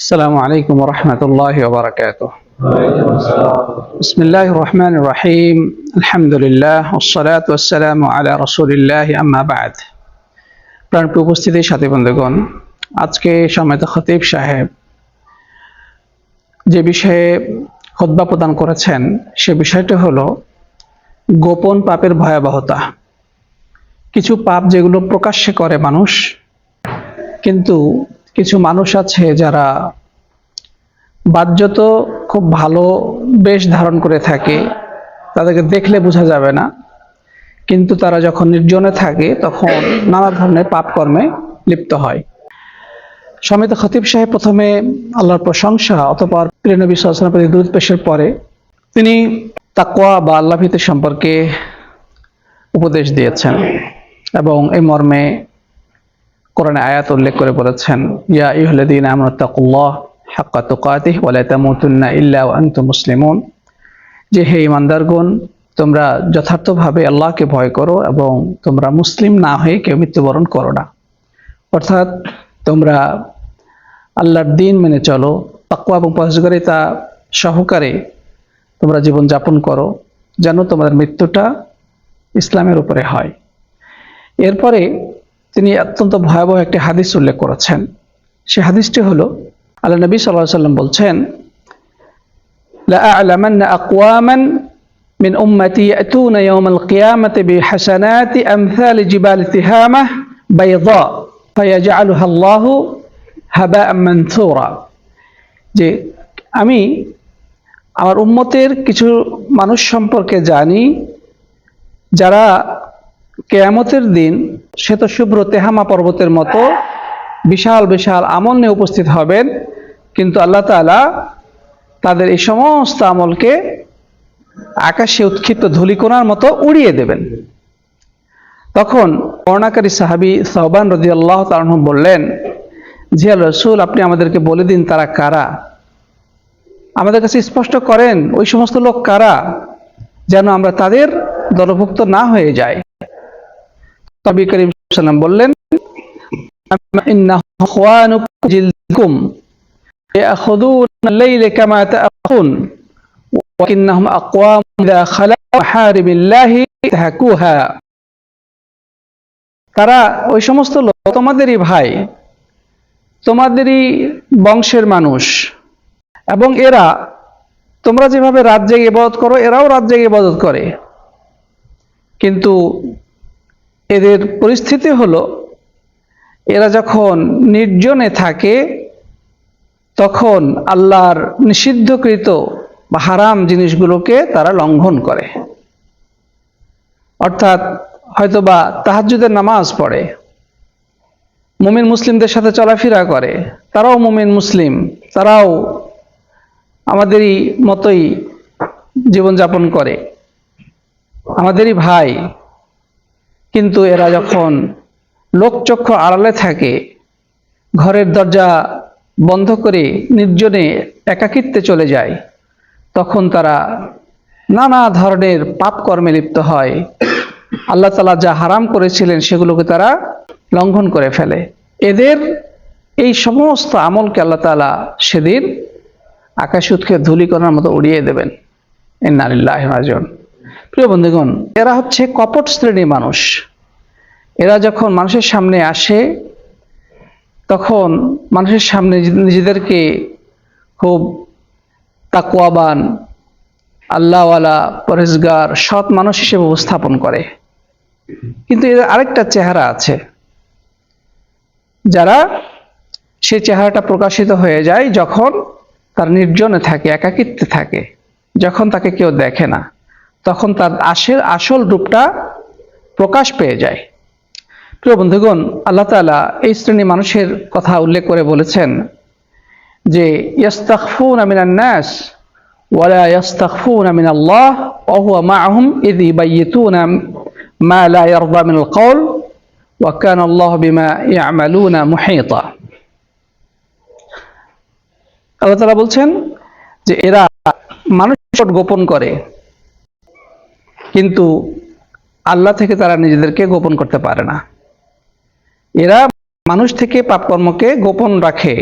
السلام عليكم ورحمة الله وبركاته بسم الله الرحمن الرحيم الحمد لله والصلاة والسلام على رسول الله أما بعد প্রাণপ্রিয় উপস্থিতির সাথী বন্ধুগণ আজকে সমেত খতিব সাহেব যে বিষয়ে খোদ্া প্রদান করেছেন সে বিষয়টি হলো গোপন পাপের ভয়াবহতা কিছু পাপ যেগুলো প্রকাশ্যে করে মানুষ কিন্তু কিছু মানুষ আছে যারা বাহ্যত খুব ভালো বেশ ধারণ করে থাকে, তাদেরকে দেখলে বোঝা যাবে না। কিন্তু তারা যখন নির্জনে থাকে, তখন নানা ধরনের পাপ কর্মে লিপ্ত হয়। সমিত খতিব সাহেব প্রথমে আল্লাহর প্রশংসা, অতপর প্রিয় নবী সাল্লাল্লাহু প্রতি দুধ পেশের পরে তিনি তাকোয়া বা আল্লাহ সম্পর্কে উপদেশ দিয়েছেন এবং এই মর্মে কোরআনে আয়াত উল্লেখ করে বলেছেন, ইয়া ইহলাদিন আমরতাকুল্লাহ হাক্কা তুকাতিহ ওয়ালা তামুতুন্না ইল্লা ওয়া আনতুম মুসলিমুন। যে হে ইমানদারগণ তোমরা যথার্থভাবে আল্লাহকে ভয় করো এবং তোমরা মুসলিম না হয়ে কেউ মৃত্যুবরণ করো না। অর্থাৎ তোমরা আল্লাহর দিন মেনে চলো তাকুয়া এবং পরহেজগারিতা সহকারে তোমরা জীবন যাপন করো, যেন তোমাদের মৃত্যুটা ইসলামের উপরে হয়। এরপরে তিনি অত্যন্ত ভয়াবহ একটি হাদিস উল্লেখ করেছেন সে হাদিসটি হলো আল্লাহ নবী সাল্লাহ সাল্লাম বলছেন لأعلمن أقواما من أمتي يأتون يوم القيامة بحسنات أمثال جبال تهامة بيضاء فيجعلها الله هباء منثورا যে আমি আমার উম্মতের কিছু মানুষ সম্পর্কে জানি যারা কেয়ামতের দিন শ্বেতশুভ্র তেহামা পর্বতের মতো বিশাল বিশাল আমল নিয়ে উপস্থিত হবেন। কিন্তু আল্লাহ তাআলা তাদের এই সমস্ত আমলকে আকাশে উৎক্ষিপ্ত ধূলিকোনার মতো উড়িয়ে দেবেন। তখন বর্ণাকারী সাহাবি সহবান রদি আল্লাহ তালন বললেন জিয়া রসুল, আপনি আমাদেরকে বলে দিন তারা কারা? আমাদের কাছে স্পষ্ট করেন, ওই সমস্ত লোক কারা? যেন আমরা তাদের দলভুক্ত না হয়ে যাই। নবী করিম সাল্লাম বললেন ইন্নাহুম ইখওয়ানুকুম জিলকুম يأخذون الليل كما تأخذون ولكنهم أقوام إذا خلوا محارم الله انتهكوها তারা ওই সমস্ত লোক তোমাদেরই ভাই তোমাদেরই বংশের মানুষ এবং এরা তোমরা যেভাবে রাত জেগে ইবাদত করো এরাও রাত জেগে ইবাদত করে কিন্তু এদের পরিস্থিতি হলো, এরা যখন নির্জনে থাকে, তখন আল্লাহর নিষিদ্ধকৃত বা হারাম জিনিসগুলোকে তারা লঙ্ঘন করে। অর্থাৎ হয়তোবা তাহাজ্জুদের নামাজ পড়ে, মুমিন মুসলিমদের সাথে চলাফেরা করে, তারাও মুমিন মুসলিম, তারাও আমাদেরই মতোই জীবনযাপন করে। আমাদেরই ভাই কিন্তু এরা যখন লোকচক্ষু আড়ালে থাকে, ঘরের দরজা বন্ধ করে নির্জনে একাকিত্বে চলে যায়, তখন তারা নানা ধরনের পাপ কর্মে লিপ্ত হয়। আল্লাহ তালা যা হারাম করেছিলেন সেগুলোকে তারা লঙ্ঘন করে ফেলে। এদের এই সমস্ত আমলকে আল্লাহ তালা সেদিন আকাশ উৎকে ধুলিকণার মতো উড়িয়ে দেবেন। ইন্নালিল্লাহ রাজন প্রিয় বন্ধুগণ, এরা হচ্ছে কপট শ্রেণির মানুষ। এরা যখন মানুষের সামনে আসে, তখন মানুষের সামনে নিজেদেরকে খুব তাকুয়াবান আল্লাহওয়ালা পরেজগার সৎ মানুষ হিসেবে উপস্থাপন করে। কিন্তু এদের আরেকটা চেহারা আছে। যারা সে চেহারাটা প্রকাশিত হয়ে যায় যখন তার নির্জনে থাকে, একাকিত্বে থাকে, যখন তাকে কেউ দেখে না। তখন তার আসল আসল রূপটা প্রকাশ পেয়ে যায়। প্রিয় বন্ধুগণ, আল্লাহ তালা এই শ্রেণি মানুষের কথা উল্লেখ করে বলেছেন যে ইয়াস্তাকফুন আমিনান নাস ওয়ালা ইয়াস্তাকফুন আমিন আল্লাহ ইবাইয়িতুনা মা লা ইয়ারদা আল্লাহু বিমা মুহিতা। আল্লাহ বলছেন যে, এরা মানুষ গোপন করে। কিন্তু আল্লাহ থেকে তারা নিজেদেরকে গোপন করতে পারে না। এরা মানুষ থেকে পাপকর্মকে গোপন রাখে,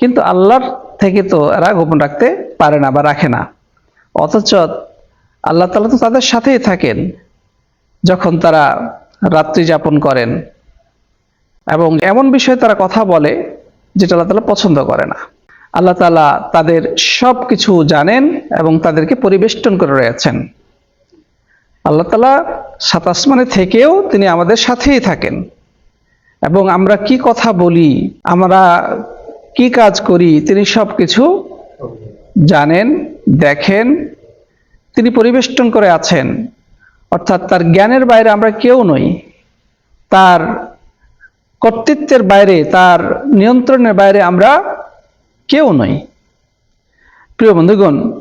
কিন্তু আল্লাহর থেকে তো এরা গোপন রাখতে পারে না বা রাখে না। অথচ আল্লাহ তালা তো তাদের সাথেই থাকেন, যখন তারা রাত্রি যাপন করেন এবং এমন বিষয়ে তারা কথা বলে যেটা আল্লাহ তালা পছন্দ করে না। আল্লাহ তালা তাদের সব কিছু জানেন এবং তাদেরকে পরিবেষ্টন করে রয়েছেন আল্লাহ তালা সাত আসমানে থেকেও তিনি আমাদের সাথেই থাকেন। এবং আমরা কি কথা বলি, আমরা কি কাজ করি, তিনি সব কিছু জানেন, দেখেন, তিনি পরিবেষ্টন করে আছেন। অর্থাৎ তার জ্ঞানের বাইরে আমরা কেউ নই। তার কর্তৃত্বের বাইরে, তার নিয়ন্ত্রণের বাইরে আমরা কেউ নই। প্রিয় বন্ধুগণ,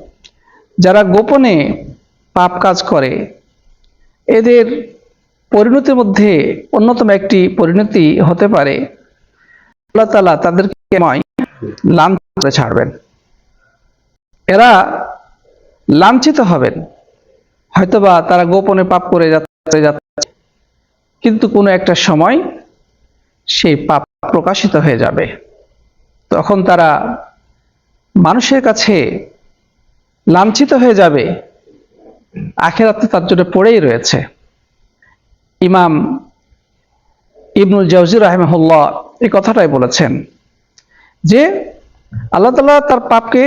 যারা গোপনে পাপ কাজ করে এদের পরিণতির মধ্যে অন্যতম একটি পরিণতি হতে পারে। আল্লাহ তালা তাদেরকে লাঞ্ছিত ছাড়বেন? এরা লাঞ্ছিত হবেন। হয়তোবা তারা গোপনে পাপ করে যাচ্ছে যাচ্ছে। কিন্তু কোনো একটা সময় সেই পাপ প্রকাশিত হয়ে যাবে। তখন তারা মানুষের কাছে লাঞ্ছিত হয়ে যাবে। আখেরাতে তার জন্য পড়েই রয়েছে। ইমাম ইবনুল জাউজি রাহেমহুল্লাহ এই কথাটাই বলেছেন যে আল্লাহ তালা তার পাপকে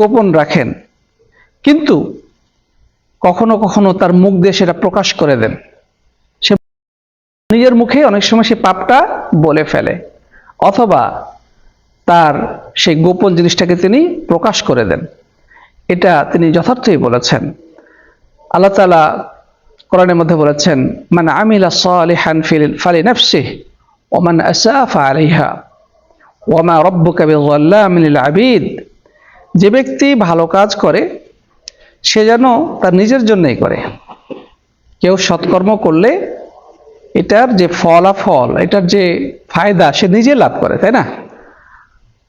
গোপন রাখেন, কিন্তু কখনো কখনো তার মুখ দিয়ে সেটা প্রকাশ করে দেন। সে নিজের মুখে অনেক সময় সে পাপটা বলে ফেলে, অথবা তার সেই গোপন জিনিসটাকে তিনি প্রকাশ করে দেন। এটা তিনি যথার্থই বলেছেন। আল্লাহ তালা কোরআনের মধ্যে বলেছেন মানে আমিলা সালিহান ফিল, ফালি নাফসিহ ওমান আসাফা আলাইহা ওমা রব্বুকা বিযাল্লামিন লিল আবিদ। যে ব্যক্তি ভালো কাজ করে, সে যেন তার নিজের জন্যই করে। কেউ সৎকর্ম করলে এটার যে ফলাফল, এটার যে ফায়দা, সে নিজে লাভ করে, তাই না?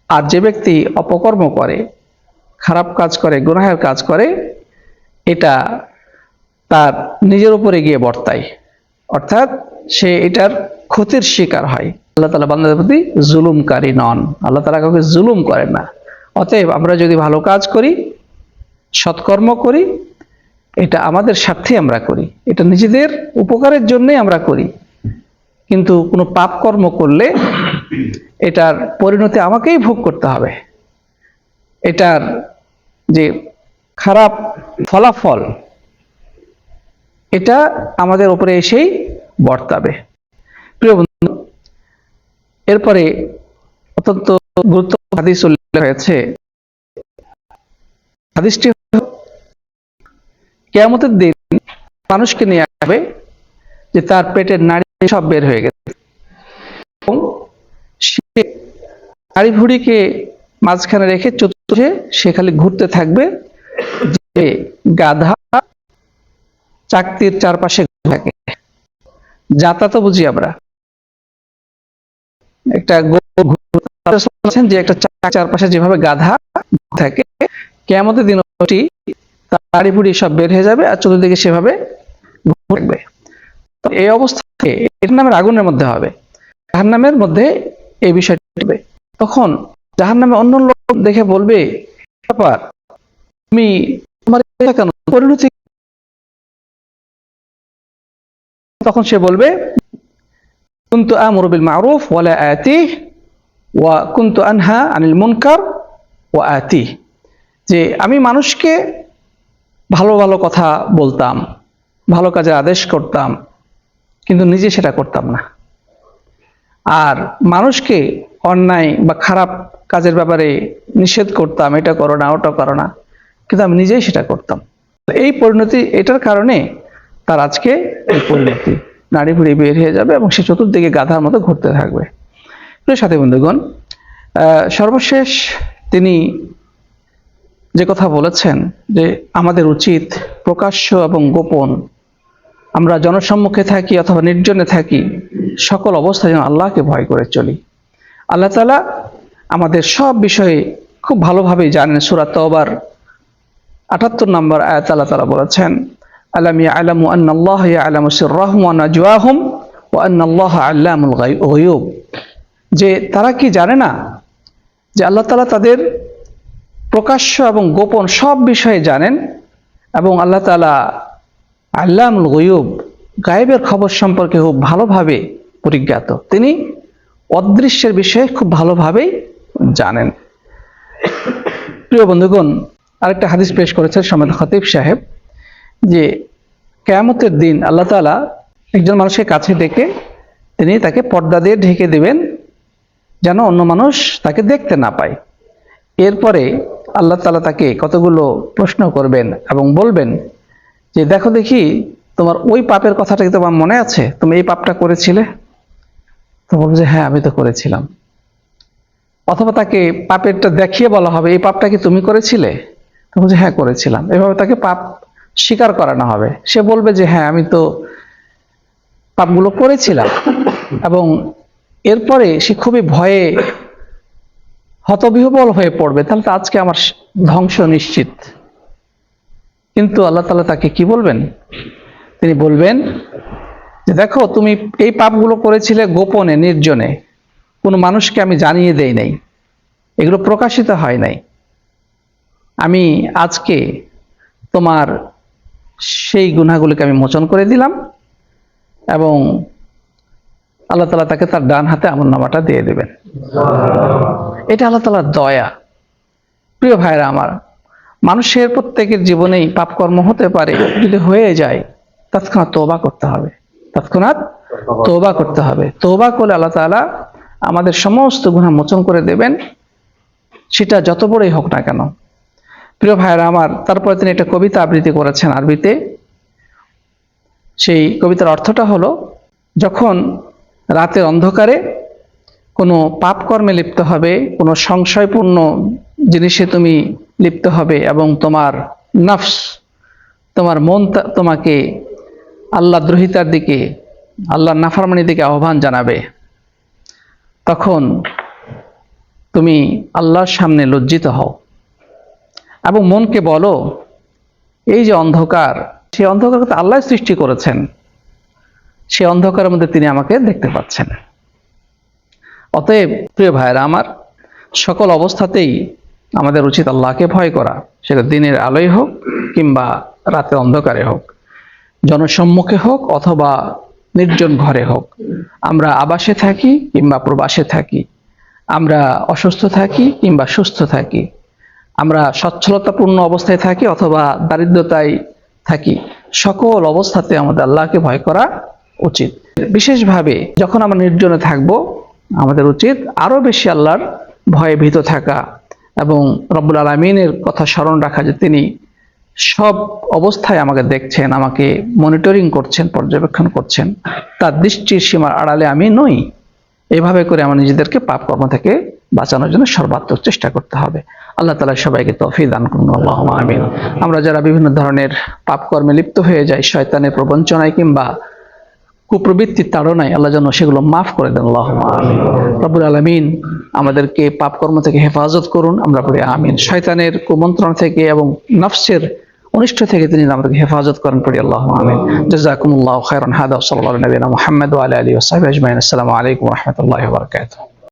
আর যে ব্যক্তি অপকর্ম করে, খারাপ কাজ করে, গুনাহের কাজ করে, এটা তার নিজের উপরে গিয়ে বর্তায়। অর্থাৎ সে এটার ক্ষতির শিকার হয়। আল্লাহ তালা বান্দাদের প্রতি জুলুমকারী নন। আল্লাহ তালা কাউকে জুলুম করেন না। অতএব আমরা যদি ভালো কাজ করি, সৎকর্ম করি, এটা আমাদের স্বার্থে আমরা করি। এটা নিজেদের উপকারের জন্যই আমরা করি। কিন্তু কোনো পাপ কর্ম করলে এটার পরিণতি আমাকেই ভোগ করতে হবে। এটার যে খারাপ ফলাফল এটা আমাদের উপরে এসেই বর্তাবে। প্রিয় বন্ধু, এরপরে অত্যন্ত গুরুত্ব হাদিস উল্লেখ হয়েছে হাদিসটি কেয়ামতের দিন মানুষকে নিয়ে আসবে যে তার পেটের নাড়ি সব বের হয়ে গেছে। এবং সে নাড়ি ভুড়িকে মাঝখানে রেখে চতুর্থে সে খালি ঘুরতে থাকবে যে গাধা চাকতির চারপাশে থাকে। যাতা তো বুঝি আমরা। একটা যে একটা চারপাশে যেভাবে গাধা থাকে কেমতের দিন তাড়ি বুড়ি সব বের হয়ে যাবে আর চতুর্দিকে সেভাবে থাকবে। এই অবস্থায় এর নামের আগুনের মধ্যে হবে। জাহান নামের মধ্যে এই বিষয়টি হবে তখন জাহান নামে অন্য লোক দেখে বলবে, ব্যাপার, তুমি তোমার পরিণতি তখন সে বলবে, কুন্তু আমরু বিল মারুফ ওয়ালা আতি ওয়া কুন্তু আনহা আনিল মুনকার ওয়া আতি যে আমি মানুষকে ভালো ভালো কথা বলতাম, ভালো কাজের আদেশ করতাম, কিন্তু নিজে সেটা করতাম না। আর মানুষকে অন্যায় বা খারাপ কাজের ব্যাপারে নিষেধ করতাম, এটা করো না, ওটা করো না, কিন্তু আমি নিজেই সেটা করতাম। এই পরিণতি, এটার কারণে তার আজকে পরিণতি। নাড়ি ভুড়ি বের হয়ে যাবে এবং সে চতুর্দিকে গাধার মতো ঘুরতে থাকবে। সাথী বন্ধুগণ সর্বশেষ তিনি যে কথা বলেছেন যে আমাদের উচিত প্রকাশ্য এবং গোপন, আমরা জনসম্মুখে থাকি অথবা নির্জনে থাকি, সকল অবস্থায় যেন আল্লাহকে ভয় করে চলি। আল্লাহ তালা আমাদের সব বিষয়ে খুব ভালোভাবেই জানেন। সুরাত তওবার আটাত্তর নম্বর আয়াত আল্লাহ তালা বলেছেন আলাম ইয়ালামু আন্নাল্লাহ ইয়ালামু সিররাহুম ওয়া নাজওয়াহুম ওয়া আন্নাল্লাহ আল্লামুল গায়ুব। যে তারা কি জানে না যে আল্লাহ তালা তাদের প্রকাশ্য এবং গোপন সব বিষয়ে জানেন এবং আল্লাহ তালা আল্লামুল গয়ুব, গায়েবের খবর সম্পর্কে খুব ভালোভাবে পরিজ্ঞাত। তিনি অদৃশ্যের বিষয়ে খুব ভালোভাবেই জানেন। প্রিয় বন্ধুগণ, আরেকটা হাদিস পেশ করেছেন সমেত খতিব সাহেব। যে কেয়ামতের দিন আল্লাহ তালা একজন মানুষকে কাছে ডেকে তিনি তাকে পর্দা দিয়ে ঢেকে দেবেন যেন অন্য মানুষ তাকে দেখতে না পায়। এরপরে আল্লাহ তালা তাকে কতগুলো প্রশ্ন করবেন এবং বলবেন যে, দেখো দেখি তোমার ওই পাপের কথাটা কি তোমার মনে আছে? তুমি এই পাপটা করেছিলে? তো বলবে যে হ্যাঁ আমি তো করেছিলাম। অথবা তাকে পাপেরটা দেখিয়ে বলা হবে, এই পাপটা কি তুমি করেছিলে? তো বলছে হ্যাঁ করেছিলাম। এভাবে তাকে পাপ স্বীকার করানো হবে। সে বলবে যে হ্যাঁ আমি তো পাপগুলো করেছিলাম। এবং এরপরে সে খুবই ভয়ে হতবিহবল হয়ে পড়বে। তাহলে তো আজকে আমার ধ্বংস নিশ্চিত। কিন্তু আল্লাহ তালা তাকে কি বলবেন? তিনি বলবেন যে, দেখো, তুমি এই পাপগুলো করেছিলে গোপনে, নির্জনে। কোনো মানুষকে আমি জানিয়ে দেই নাই। এগুলো প্রকাশিত হয় নাই। আমি আজকে তোমার সেই গুনাহগুলিকে আমি মোচন করে দিলাম এবং আল্লাহ তালা তাকে তার ডান হাতে আমল নামাটা দিয়ে দেবেন। এটা আল্লাহ তালার দয়া। প্রিয় ভাইরা আমার, মানুষের প্রত্যেকের জীবনেই পাপকর্ম হতে পারে, যদি হয়ে যায়, তৎক্ষণাৎ তোবা করতে হবে। তৎক্ষণাৎ তোবা করতে হবে। তোবা করলে আল্লাহ তাআলা আমাদের সমস্ত গুণা মোচন করে দেবেন। সেটা যত বড়ই হোক না কেন। প্রিয় ভাইরা আমার, তারপরে তিনি একটা কবিতা আবৃত্তি করেছেন আরবিতে। সেই কবিতার অর্থটা হলো, যখন রাতের অন্ধকারে কোনো পাপকর্মে লিপ্ত হবে, কোনো সংশয়পূর্ণ জিনিসে তুমি লিপ্ত হবে এবং তোমার নফস, তোমার মন তোমাকে আল্লাহ দ্রোহিতার দিকে, আল্লাহ নাফরমানির দিকে আহ্বান জানাবে। তখন তুমি আল্লাহর সামনে লজ্জিত হও। এবং মনকে বলো, এই যে অন্ধকার, সেই অন্ধকার তো আল্লাহ সৃষ্টি করেছেন। সেই অন্ধকারের মধ্যে তিনি আমাকে দেখতে পাচ্ছেন। অতএব প্রিয় ভাইয়েরা আমার, সকল অবস্থাতেই আমাদের উচিত আল্লাহকে ভয় করা। সেটা দিনের আলোয় হোক কিংবা রাতের অন্ধকারে হোক। জনসম্মুখে হোক অথবা নির্জন ঘরে হোক। আমরা আবাসে থাকি কিংবা প্রবাসে থাকি। আমরা অসুস্থ থাকি কিংবা সুস্থ থাকি। আমরা সচ্ছলতাপূর্ণ অবস্থায় থাকি অথবা দারিদ্রতায় থাকি, সকল অবস্থাতে আমাদের আল্লাহকে ভয় করা উচিত। বিশেষভাবে যখন আমরা নির্জনে থাকব, আমাদের উচিত আরও বেশি আল্লাহর ভয়ে ভীত থাকা এবং রব্বুল আলমিনের কথা স্মরণ রাখা যে তিনি সব অবস্থায় আমাকে দেখছেন, আমাকে মনিটরিং করছেন, পর্যবেক্ষণ করছেন। তার দৃষ্টির সীমার আড়ালে আমি নই। এভাবে করে আমার নিজেদেরকে পাপ কর্ম থেকে বাঁচানোর জন্য সর্বাত্মক চেষ্টা করতে হবে। আল্লাহ তালা সবাইকে তফি দান করুন আল্লাহ আমিন। আমরা যারা বিভিন্ন ধরনের পাপ কর্মে লিপ্ত হয়ে যাই, শয়তানের প্রবঞ্চনায় কিংবা কুপ্রবৃত্তির তাড়নায়, আল্লাহ যেন সেগুলো মাফ করে দেন আল্লাহ আমিন। রব্বুল আলমিন আমাদেরকে পাপ কর্ম থেকে হেফাজত করুন, আমরা বলি আমিন। শয়তানের কুমন্ত্রণ থেকে এবং নফসের অনিষ্ট থেকে তিনি আমাদেরকে হেফাজত করেন, পড়ি আল্লাহ আমিন। জাজাকুমুল্লাহ খায়রান। হাদা আলাইহি নবিনা মুহাম্মদ আলা আলিহি ওয়া আজমাইন। আসসালামু আলাইকুম রাহমাতুল্লাহি বারাকাতুহু।